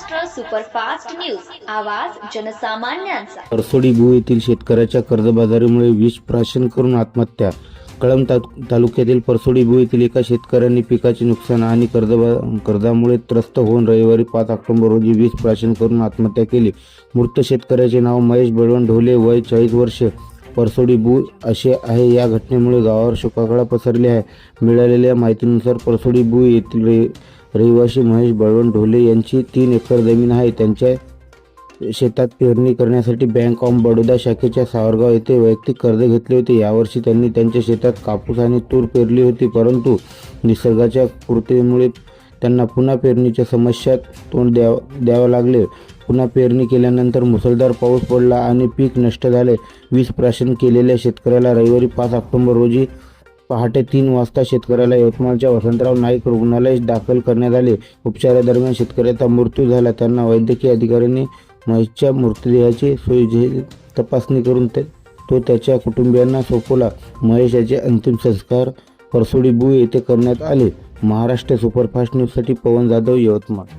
Superfast news. आवाज जनसामान्यांचा. परसोडी भू येथील शेतकऱ्याच्या कर्जबाजारीमुळे विष प्राशन करून आत्महत्या. कळंब तालुक्यातील परसोडी भू येथील एका शेतकऱ्यांनी पिकाचे नुकसान आणि कर्जबा कर्जामुळे त्रस्त होऊन रविवारी पाच ऑक्टोबर रोजी वीज प्राशन करून आत्महत्या केली. मृत शेतकऱ्याचे नाव महेश बळवण ढोले वय चाळीस वर्ष. परसोडी भू असे आहे या घटनेमुळे गावावर शोकाकळा पसरली आहे. मिळालेल्या माहितीनुसार परसोडी भू येथील रहिवासी महेश बळवंत ढोले यांची तीन एकर जमीन आहे. त्यांच्या शेतात पेरणी करण्यासाठी बँक ऑफ बडोदा शाखेच्या सावरगाव येथे वैयक्तिक कर्ज घेतले होते. यावर्षी त्यांनी त्यांच्या शेतात कापूस आणि तूर पेरली होती परंतु निसर्गाच्या कृतीमुळे त्यांना पुन्हा पेरणीच्या समस्यात तोंड द्याव द्यावं लागले. पुन्हा पेरणी केल्यानंतर मुसळधार पाऊस पडला आणि पीक नष्ट झाले. वीज प्राशन केलेल्या शेतकऱ्याला रविवारी पाच ऑक्टोंबर रोजी पहाटे तीन वाजता शेतकऱ्याला यवतमाळच्या वसंतराव नाईक रुग्णालयात दाखल करण्यात आले. उपचारादरम्यान शेतकऱ्याचा मृत्यू झाला. त्यांना वैद्यकीय अधिकाऱ्यांनी महेशच्या मृतदेहाची सोयीची तपासणी करून ते तो त्याच्या कुटुंबियांना सोपवला. महेश याचे अंतिम संस्कार परसोडी बू येथे करण्यात आले. महाराष्ट्र सुपरफास्ट न्यूजसाठी पवन जाधव यवतमाळ.